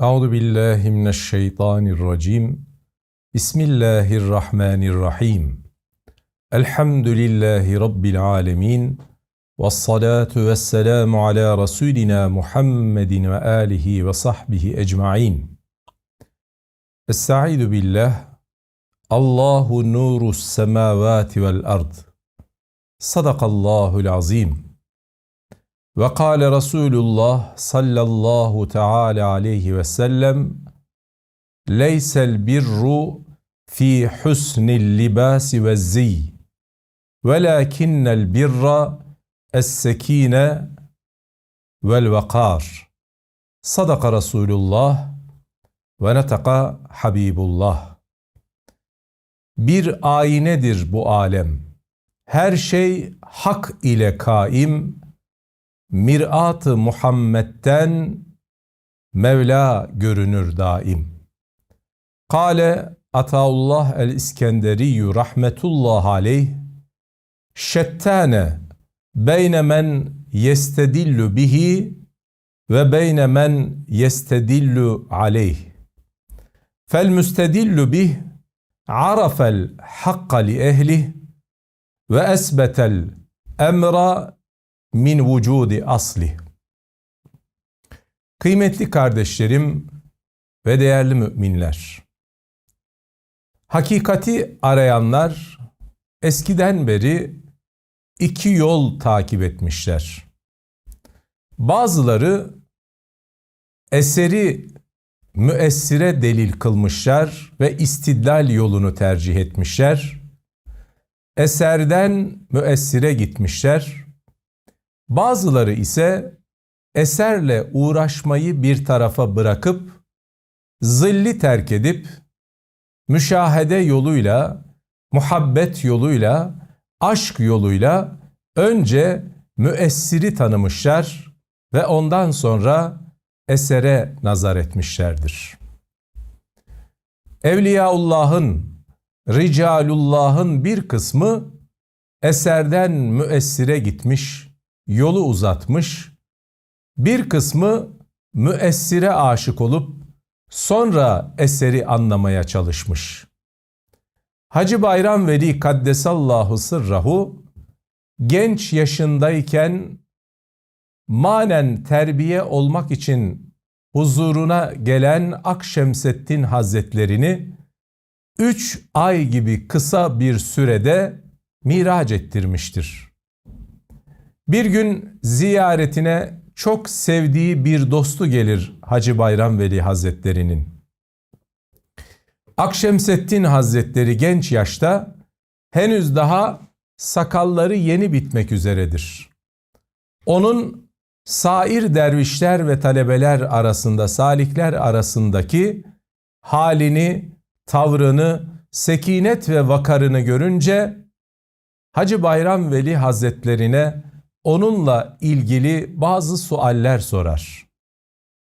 Euzu billahi mineşşeytanirracim. Bismillahirrahmanirrahim. Elhamdülillahi rabbil alamin. Ves salatu vesselamu ala rasulina Muhammedin ve alihi ve sahbihi ecmaîn. Estaizu billah. Allahu nurus semavati vel ard. Sadakallahul azim. Ve kâle Resulullah sallallahu teala aleyhi ve sellem Leysel birru fi husnil libasi ve ziy velakinnel birra es-sekine vel vakar Sadaka Resulullah ve netaka Habibullah Bir aynedir bu alem. Her şey hak ile kaim, mirat-ı Muhammed'den Mevla görünür daim. Kale Ataullah el-İskenderiyyü rahmetullah aleyh şettane beyne men yestedillu bihi ve beyne men yestedillu aleyh. Fel müstedillu bih arafel hakka li ehlih ve esbetel emra min vücudi asli. Kıymetli kardeşlerim ve değerli müminler. Hakikati arayanlar eskiden beri iki yol takip etmişler. Bazıları eseri müessire delil kılmışlar ve istidlal yolunu tercih etmişler. Eserden müessire gitmişler. Bazıları ise eserle uğraşmayı bir tarafa bırakıp zilli terk edip müşahede yoluyla, muhabbet yoluyla, aşk yoluyla önce müessiri tanımışlar ve ondan sonra esere nazar etmişlerdir. Evliyaullah'ın, Ricalullah'ın bir kısmı eserden müessire gitmiş, yolu uzatmış, bir kısmı müessire aşık olup sonra eseri anlamaya çalışmış. Hacı Bayram Veli Kaddesallahu Sırrahu genç yaşındayken manen terbiye olmak için huzuruna gelen Akşemseddin Hazretlerini üç ay gibi kısa bir sürede miraç ettirmiştir. Bir gün ziyaretine çok sevdiği bir dostu gelir Hacı Bayram Veli Hazretleri'nin. Akşemseddin Hazretleri genç yaşta henüz daha sakalları yeni bitmek üzeredir. Onun sair dervişler ve talebeler arasında, salikler arasındaki halini, tavrını, sekinet ve vakarını görünce Hacı Bayram Veli Hazretlerine onunla ilgili bazı sualler sorar.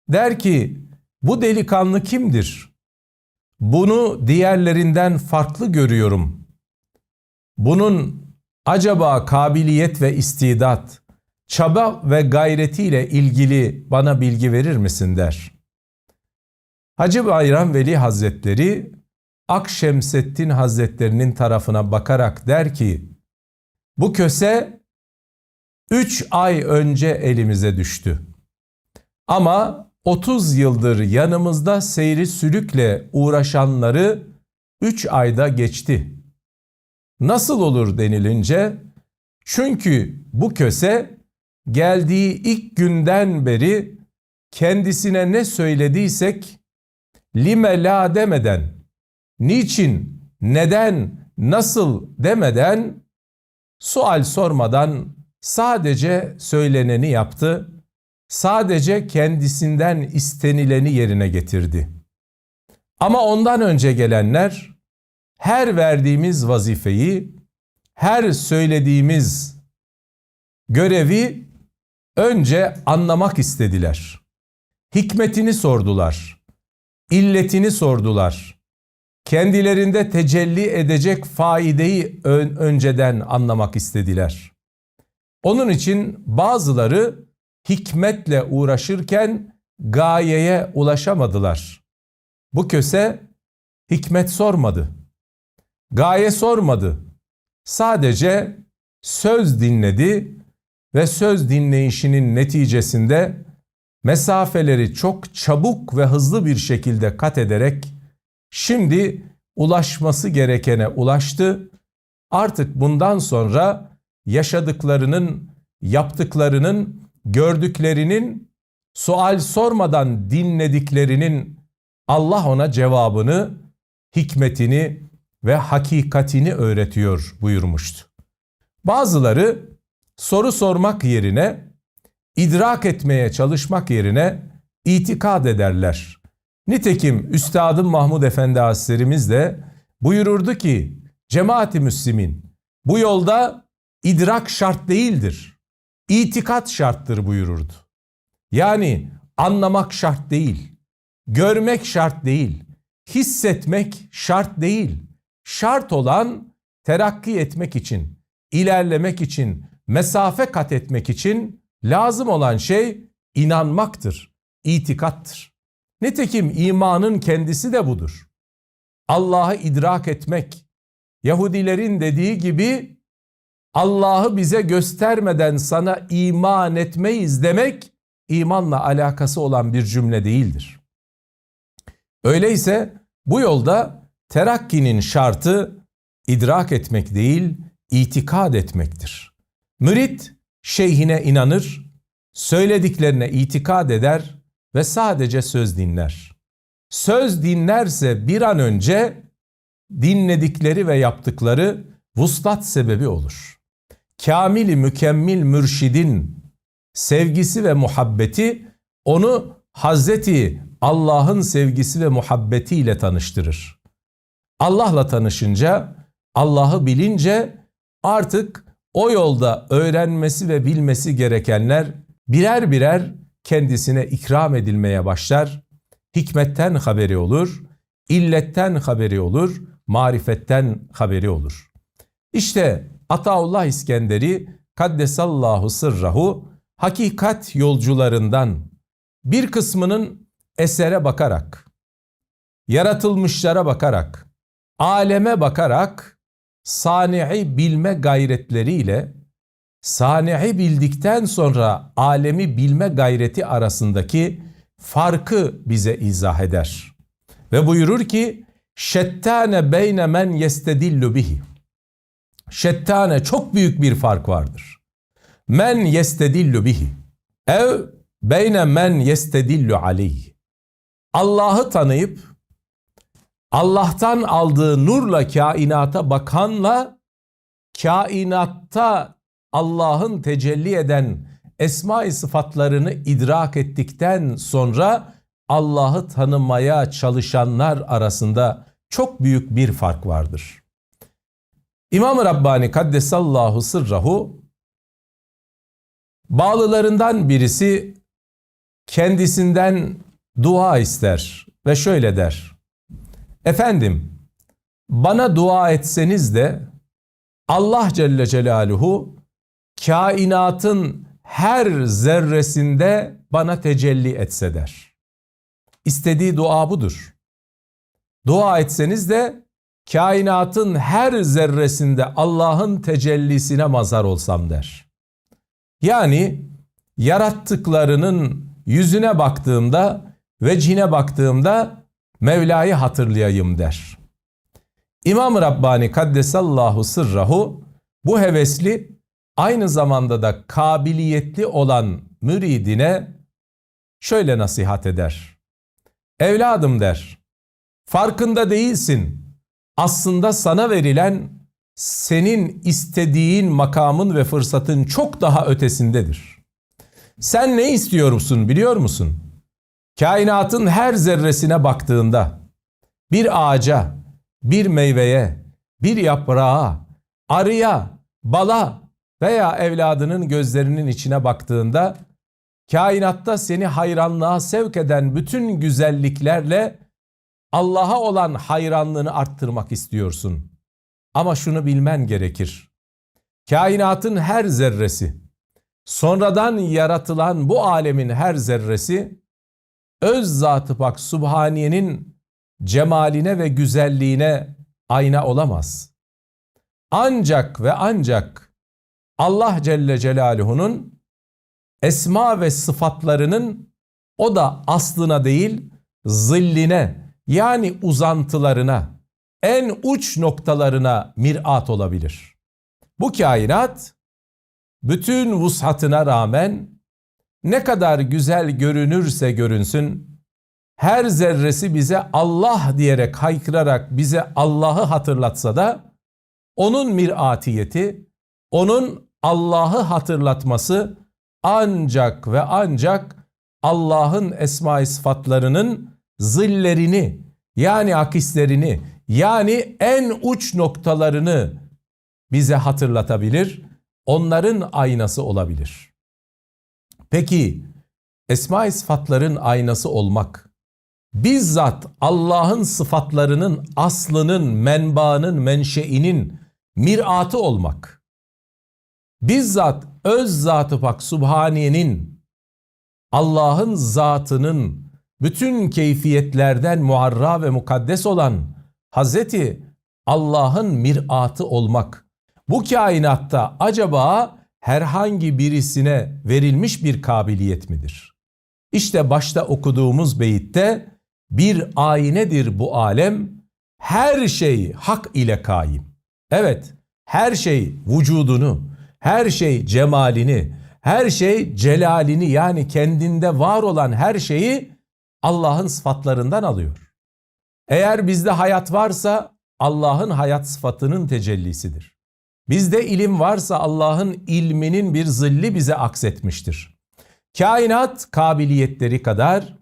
Der ki, bu delikanlı kimdir? Bunu diğerlerinden farklı görüyorum. Bunun acaba kabiliyet ve istidat, çaba ve gayretiyle ilgili bana bilgi verir misin der. Hacı Bayram Veli Hazretleri Akşemseddin Hazretlerinin tarafına bakarak der ki, bu köse üç ay önce elimize düştü. Ama 30 yıldır yanımızda seyri sülükle uğraşanları üç ayda geçti. Nasıl olur denilince, çünkü bu köse geldiği ilk günden beri kendisine ne söylediysek lime la demeden, niçin, neden, nasıl demeden, sual sormadan sadece söyleneni yaptı, sadece kendisinden istenileni yerine getirdi. Ama ondan önce gelenler her verdiğimiz vazifeyi, her söylediğimiz görevi önce anlamak istediler. Hikmetini sordular. illetini sordular. Kendilerinde tecelli edecek faideyi ön, önceden anlamak istediler. Onun için bazıları hikmetle uğraşırken gayeye ulaşamadılar. Bu köse hikmet sormadı. Gaye sormadı. Sadece söz dinledi ve söz dinleyişinin neticesinde mesafeleri çok çabuk ve hızlı bir şekilde kat ederek şimdi ulaşması gerekene ulaştı. Artık bundan sonra yaşadıklarının, yaptıklarının, gördüklerinin, sual sormadan dinlediklerinin Allah ona cevabını, hikmetini ve hakikatini öğretiyor buyurmuştu. Bazıları soru sormak yerine, idrak etmeye çalışmak yerine itikad ederler. Nitekim Üstadım Mahmud Efendi Hazretlerimiz de buyururdu ki, Cemaati Müslimin bu yolda idrak şart değildir. İtikat şarttır buyururdu. Yani anlamak şart değil, görmek şart değil, hissetmek şart değil. Şart olan terakki etmek için, ilerlemek için, mesafe kat etmek için lazım olan şey inanmaktır, itikattır. Nitekim imanın kendisi de budur. Allah'ı idrak etmek, Yahudilerin dediği gibi Allah'ı bize göstermeden sana iman etmeyiz demek imanla alakası olan bir cümle değildir. Öyleyse bu yolda terakkinin şartı idrak etmek değil, itikad etmektir. Mürit şeyhine inanır, söylediklerine itikad eder ve sadece söz dinler. Söz dinlerse bir an önce dinledikleri ve yaptıkları vuslat sebebi olur. Kamili mükemmel mürşidin sevgisi ve muhabbeti onu Hazreti Allah'ın sevgisi ve muhabbetiyle tanıştırır. Allah'la tanışınca, Allah'ı bilince artık o yolda öğrenmesi ve bilmesi gerekenler birer birer kendisine ikram edilmeye başlar. Hikmetten haberi olur, illetten haberi olur, marifetten haberi olur. İşte Ataullah İskenderi Kaddesallahu sırrahu hakikat yolcularından bir kısmının esere bakarak, yaratılmışlara bakarak, aleme bakarak sani'i bilme gayretleriyle sani'i bildikten sonra alemi bilme gayreti arasındaki farkı bize izah eder. Ve buyurur ki şettane beyne men yestedillu bihi. Şettane çok büyük bir fark vardır. Men yestedillu bihi. Ev beyne men yestedillu aleyhi. Allah'ı tanıyıp Allah'tan aldığı nurla kainata bakanla kainatta Allah'ın tecelli eden esma-i sıfatlarını idrak ettikten sonra Allah'ı tanımaya çalışanlar arasında çok büyük bir fark vardır. İmam-ı Rabbani Kaddesallahu sırrahu bağlılarından birisi kendisinden dua ister ve şöyle der. Efendim bana dua etseniz de Allah Celle Celaluhu kainatın her zerresinde bana tecelli etse der. İstediği dua budur. Dua etseniz de kainatın her zerresinde Allah'ın tecellisine mazhar olsam der. Yani yarattıklarının yüzüne baktığımda ve cine baktığımda Mevla'yı hatırlayayım der. İmam Rabbani Kaddesallahu sırrahu bu hevesli aynı zamanda da kabiliyetli olan müridine şöyle nasihat eder. Evladım der, farkında değilsin. Aslında sana verilen senin istediğin makamın ve fırsatın çok daha ötesindedir. Sen ne istiyorsun biliyor musun? Kainatın her zerresine baktığında bir ağaca, bir meyveye, bir yaprağa, arıya, bala veya evladının gözlerinin içine baktığında kainatta seni hayranlığa sevk eden bütün güzelliklerle Allah'a olan hayranlığını arttırmak istiyorsun. Ama şunu bilmen gerekir. Kainatın her zerresi, sonradan yaratılan bu alemin her zerresi öz zatı pak Subhaniye'nin cemaline ve güzelliğine ayna olamaz. Ancak ve ancak Allah Celle Celaluhu'nun esma ve sıfatlarının o da aslına değil zilline yani uzantılarına en uç noktalarına mirat olabilir. Bu kainat bütün vushatına rağmen ne kadar güzel görünürse görünsün her zerresi bize Allah diyerek haykırarak bize Allah'ı hatırlatsa da onun miratiyeti, onun Allah'ı hatırlatması ancak ve ancak Allah'ın esma-i sıfatlarının zillerini yani akislerini yani en uç noktalarını bize hatırlatabilir, onların aynası olabilir. Peki esma-i sıfatların aynası olmak, bizzat Allah'ın sıfatlarının aslının, menbaının, menşeinin miratı olmak, bizzat öz zatı pak Subhaniye'nin, Allah'ın zatının bütün keyfiyetlerden muarra ve mukaddes olan Hazreti Allah'ın miratı olmak. Bu kainatta acaba herhangi birisine verilmiş bir kabiliyet midir? İşte başta okuduğumuz beyitte bir aynedir bu alem, her şey hak ile kaim. Evet, her şey vücudunu, her şey cemalini, her şey celalini yani kendinde var olan her şeyi Allah'ın sıfatlarından alıyor. Eğer bizde hayat varsa Allah'ın hayat sıfatının tecellisidir. Bizde ilim varsa Allah'ın ilminin bir zilli bize aksetmiştir. Kainat kabiliyetleri kadar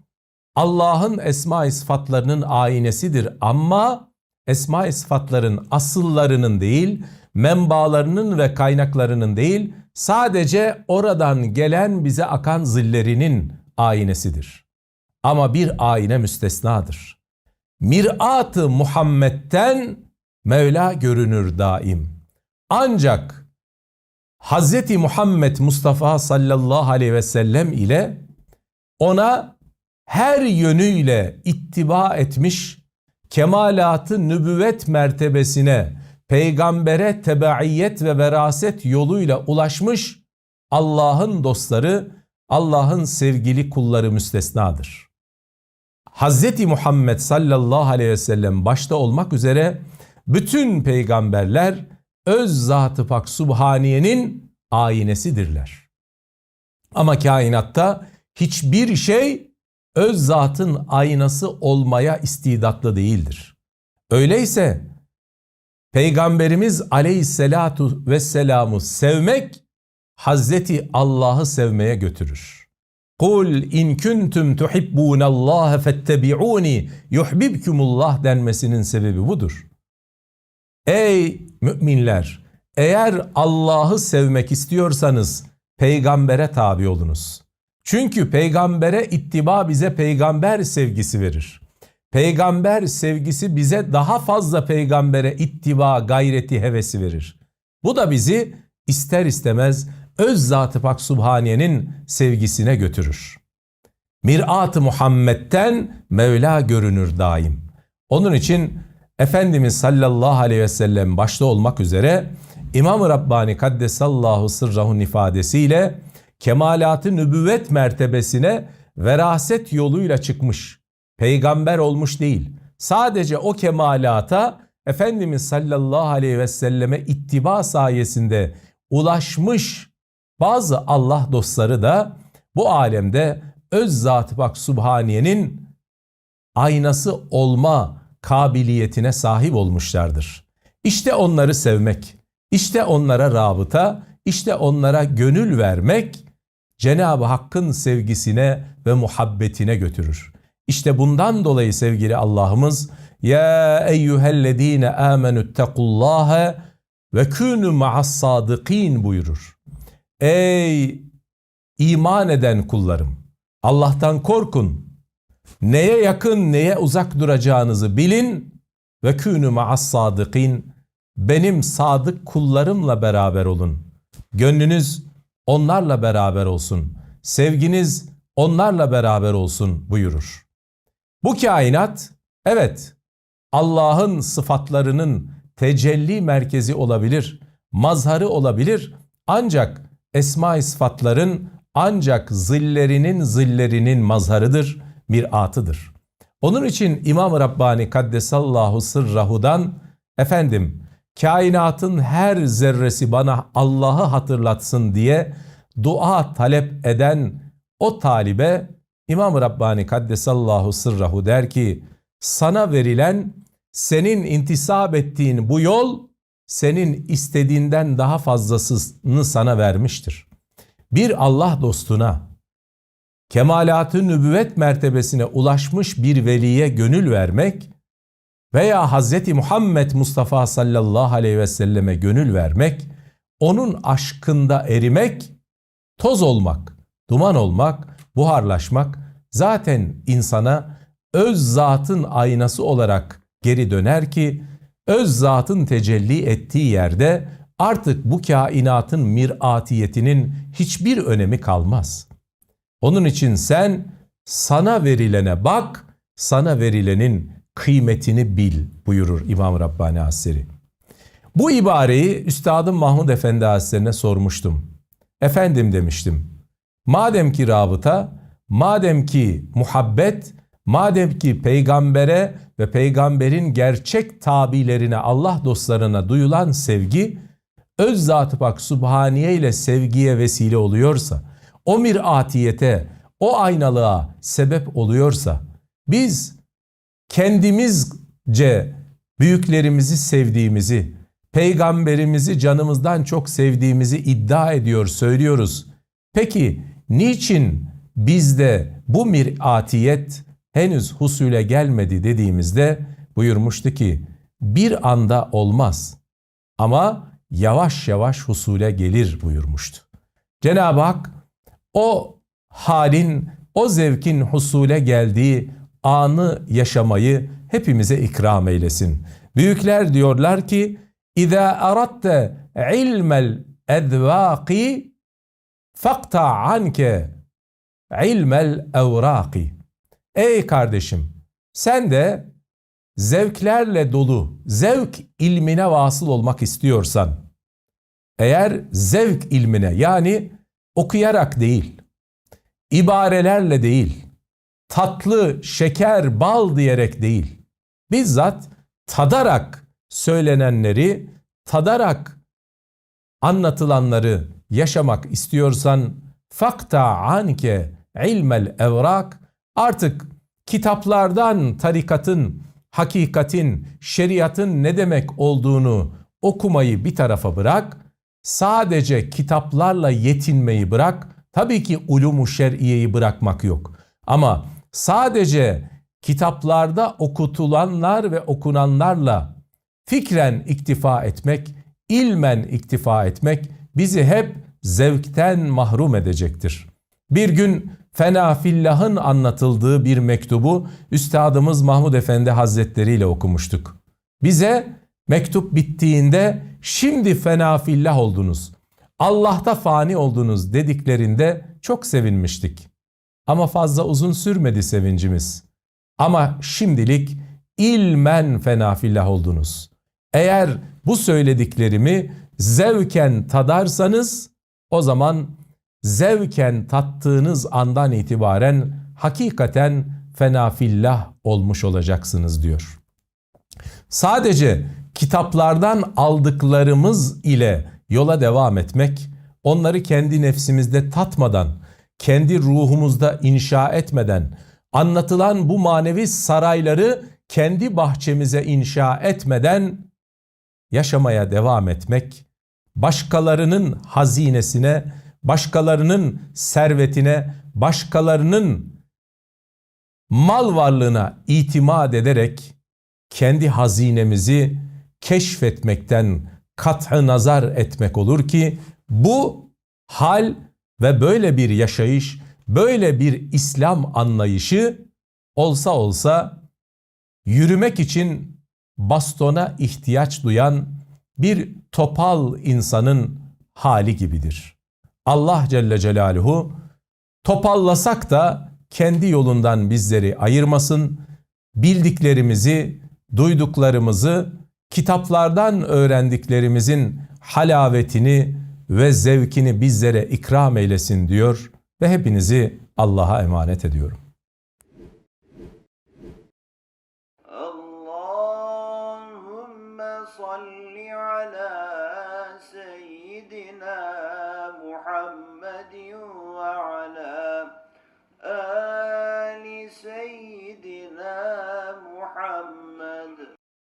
Allah'ın esma-i sıfatlarının aynesidir ama esma-i sıfatların asıllarının değil, menbalarının ve kaynaklarının değil, sadece oradan gelen bize akan zillerinin aynesidir. Ama bir ayine müstesnadır mirat-ı Muhammed'den Mevla görünür daim. Ancak Hz. Muhammed Mustafa sallallahu aleyhi ve sellem ile ona her yönüyle ittiba etmiş, kemalatı nübüvvet mertebesine, peygambere tebaiyet ve veraset yoluyla ulaşmış Allah'ın dostları, Allah'ın sevgili kulları müstesnadır. Hazreti Muhammed sallallahu aleyhi ve sellem başta olmak üzere bütün peygamberler öz zatı pak Subhaniye'nin aynesidirler. Ama kainatta hiçbir şey öz zatın aynası olmaya istidatlı değildir. Öyleyse Peygamberimiz aleyhisselatu vesselam'ı sevmek Hazreti Allah'ı sevmeye götürür. Kul in kuntum tuhibbunallaha fettebi'uni yuhibbukumullah denmesinin sebebi budur. Ey müminler eğer Allah'ı sevmek istiyorsanız peygambere tabi olunuz. Çünkü peygambere ittiba bize peygamber sevgisi verir. Peygamber sevgisi bize daha fazla peygambere ittiba gayreti hevesi verir. Bu da bizi ister istemez öz zatı pak Subhaniye'nin sevgisine götürür. Mirat-ı Muhammed'den Mevla görünür daim. Onun için Efendimiz sallallahu aleyhi ve sellem başta olmak üzere İmam-ı Rabbani Kaddesallahu sırrahun ifadesiyle kemalatı nübüvvet mertebesine veraset yoluyla çıkmış. Peygamber olmuş değil. Sadece o kemalata Efendimiz sallallahu aleyhi ve selleme ittiba sayesinde ulaşmış bazı Allah dostları da bu alemde öz zatı bak Subhaniye'nin aynası olma kabiliyetine sahip olmuşlardır. İşte onları sevmek, işte onlara rabıta, işte onlara gönül vermek Cenab-ı Hakk'ın sevgisine ve muhabbetine götürür. İşte bundan dolayı sevgili Allah'ımız ya eyyühellezine amenüttekullâhe ve kûnü ma'as sadıkîn buyurur. Ey iman eden kullarım! Allah'tan korkun. Neye yakın neye uzak duracağınızı bilin ve künü ma'as sadıkin. Benim sadık kullarımla beraber olun. Gönlünüz onlarla beraber olsun. Sevginiz onlarla beraber olsun buyurur. Bu kainat evet Allah'ın sıfatlarının tecelli merkezi olabilir, mazharı olabilir ancak esma-i sıfatların ancak zillerinin zillerinin mazharıdır, miratıdır. Onun için İmam Rabbani Kaddesallahu Sırrahu'dan efendim kainatın her zerresi bana Allah'ı hatırlatsın diye dua talep eden o talibe İmam Rabbani Kaddesallahu Sırrahu der ki sana verilen senin intisap ettiğin bu yol senin istediğinden daha fazlasını sana vermiştir. Bir Allah dostuna kemalatı nübüvvet mertebesine ulaşmış bir veliye gönül vermek veya Hz. Muhammed Mustafa sallallahu aleyhi ve selleme gönül vermek, onun aşkında erimek, toz olmak, duman olmak, buharlaşmak zaten insana öz zatın aynası olarak geri döner ki öz zatın tecelli ettiği yerde artık bu kainatın miratiyetinin hiçbir önemi kalmaz. Onun için sen sana verilene bak, sana verilenin kıymetini bil buyurur İmam Rabbani Hazretleri. Bu ibareyi Üstadım Mahmud Efendi Hazretlerine sormuştum. Efendim demiştim. Madem ki rabıta, madem ki muhabbet, madem ki peygambere ve peygamberin gerçek tabilerine Allah dostlarına duyulan sevgi öz zat-ı pak subhaniye ile sevgiye vesile oluyorsa, o miratiyete, o aynalığa sebep oluyorsa biz kendimizce büyüklerimizi sevdiğimizi, peygamberimizi canımızdan çok sevdiğimizi iddia ediyor, söylüyoruz. Peki niçin bizde bu miratiyet henüz husule gelmedi dediğimizde buyurmuştu ki bir anda olmaz ama yavaş yavaş husule gelir buyurmuştu. Cenab-ı Hak o halin, o zevkin husule geldiği anı yaşamayı hepimize ikram eylesin. Büyükler diyorlar ki اِذَا اَرَدْتَ عِلْمَ الْاَذْوَاقِ فَقْتَعْ عَنْكَ عِلْمَ الْاَوْرَاقِ Ey kardeşim sen de zevklerle dolu zevk ilmine vasıl olmak istiyorsan eğer zevk ilmine yani okuyarak değil, ibarelerle değil, tatlı, şeker, bal diyerek değil, bizzat tadarak söylenenleri, tadarak anlatılanları yaşamak istiyorsan fakta anke ilmel evrak artık kitaplardan tarikatın, hakikatin, şeriatın ne demek olduğunu okumayı bir tarafa bırak sadece kitaplarla yetinmeyi bırak. Tabii ki ulumu şer'iyeyi bırakmak yok. Ama sadece kitaplarda okutulanlar ve okunanlarla fikren iktifa etmek, ilmen iktifa etmek bizi hep zevkten mahrum edecektir. Bir gün Fena Fillah'ın anlatıldığı bir mektubu Üstadımız Mahmud Efendi Hazretleri ile okumuştuk. Bize mektup bittiğinde şimdi fena fillah oldunuz. Allah'ta fani oldunuz dediklerinde çok sevinmiştik. Ama fazla uzun sürmedi sevincimiz. Ama şimdilik ilmen fena fillah oldunuz. Eğer bu söylediklerimi zevken tadarsanız o zaman zevken tattığınız andan itibaren hakikaten fena fillah olmuş olacaksınız diyor. Sadece kitaplardan aldıklarımız ile yola devam etmek, onları kendi nefsimizde tatmadan, kendi ruhumuzda inşa etmeden, anlatılan bu manevi sarayları kendi bahçemize inşa etmeden yaşamaya devam etmek, başkalarının hazinesine, başkalarının servetine, başkalarının mal varlığına itimat ederek kendi hazinemizi keşfetmekten kat'ı nazar etmek olur ki bu hal ve böyle bir yaşayış, böyle bir İslam anlayışı olsa olsa yürümek için bastona ihtiyaç duyan bir topal insanın hali gibidir. Allah Celle Celaluhu Topallasak da kendi yolundan bizleri ayırmasın. Bildiklerimizi, duyduklarımızı, kitaplardan öğrendiklerimizin halavetini ve zevkini bizlere ikram eylesin diyor ve hepinizi Allah'a emanet ediyorum.